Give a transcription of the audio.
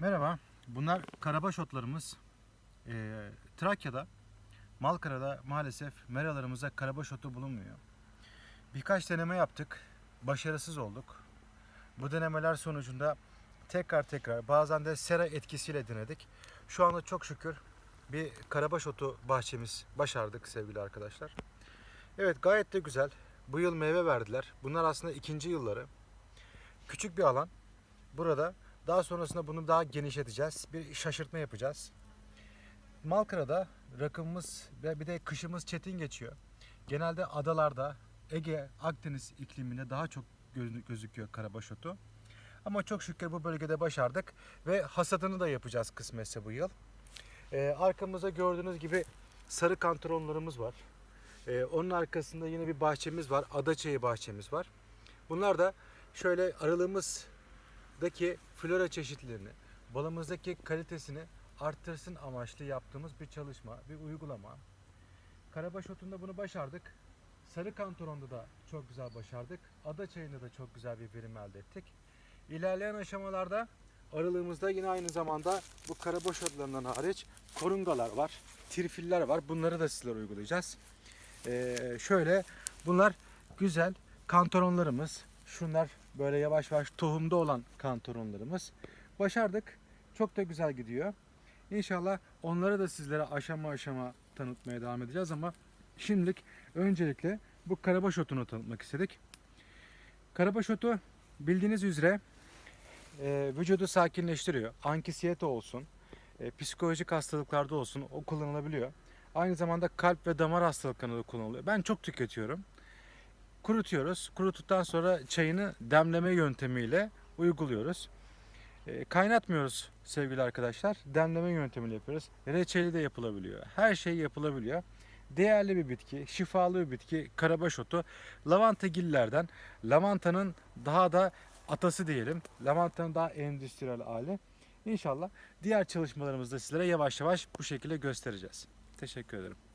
Merhaba. Bunlar karabaş otlarımız. Ee, Trakya'da, Malkara'da maalesef meralarımızda karabaş otu bulunmuyor. Birkaç deneme yaptık. Başarısız olduk. Bu denemeler sonucunda tekrar tekrar bazen de sera etkisiyle denedik. Şu anda çok şükür bir karabaş otu bahçemiz başardık sevgili arkadaşlar. Evet gayet de güzel. Bu yıl meyve verdiler. Bunlar aslında ikinci yılları. Küçük bir alan. Burada daha sonrasında bunu daha genişleteceğiz. Bir şaşırtma yapacağız. Malkara'da rakımımız ve bir de kışımız çetin geçiyor. Genelde adalarda Ege, Akdeniz ikliminde daha çok gö- gözüküyor karabaş otu. Ama çok şükür bu bölgede başardık ve hasadını da yapacağız kısmetse bu yıl. Ee, arkamızda gördüğünüz gibi sarı kantaronlarımız var. Ee, onun arkasında yine bir bahçemiz var. Adaçayı bahçemiz var. Bunlar da şöyle aralığımızdaki flora çeşitlerini, balımızdaki kalitesini arttırsın amaçlı yaptığımız bir çalışma, bir uygulama. Karabaş otunda bunu başardık. Sarı kantoronda da çok güzel başardık. Ada çayında da çok güzel bir verim elde ettik. İlerleyen aşamalarda aralığımızda yine aynı zamanda bu karabaş otlarından hariç korungalar var, tirfiller var. Bunları da sizlere uygulayacağız. Ee, şöyle bunlar güzel kantoronlarımız. Şunlar böyle yavaş yavaş tohumda olan kantoronlarımız. Başardık. Çok da güzel gidiyor. İnşallah onları da sizlere aşama aşama tanıtmaya devam edeceğiz ama şimdilik öncelikle bu karabaş otunu tanıtmak istedik. Karabaş otu bildiğiniz üzere e, vücudu sakinleştiriyor. Ankisiyete olsun, e, psikolojik hastalıklarda olsun o kullanılabiliyor. Aynı zamanda kalp ve damar hastalıklarında da kullanılıyor. Ben çok tüketiyorum. Kurutuyoruz. Kuruttuktan sonra çayını demleme yöntemiyle uyguluyoruz. E, kaynatmıyoruz sevgili arkadaşlar. Demleme yöntemiyle yapıyoruz. Reçeli de yapılabiliyor. Her şey yapılabiliyor. Değerli bir bitki, şifalı bir bitki, karabaş otu. Lavanta gillerden, lavantanın daha da atası diyelim. Lavantanın daha endüstriyel hali. İnşallah diğer çalışmalarımızda sizlere yavaş yavaş bu şekilde göstereceğiz. Teşekkür ederim.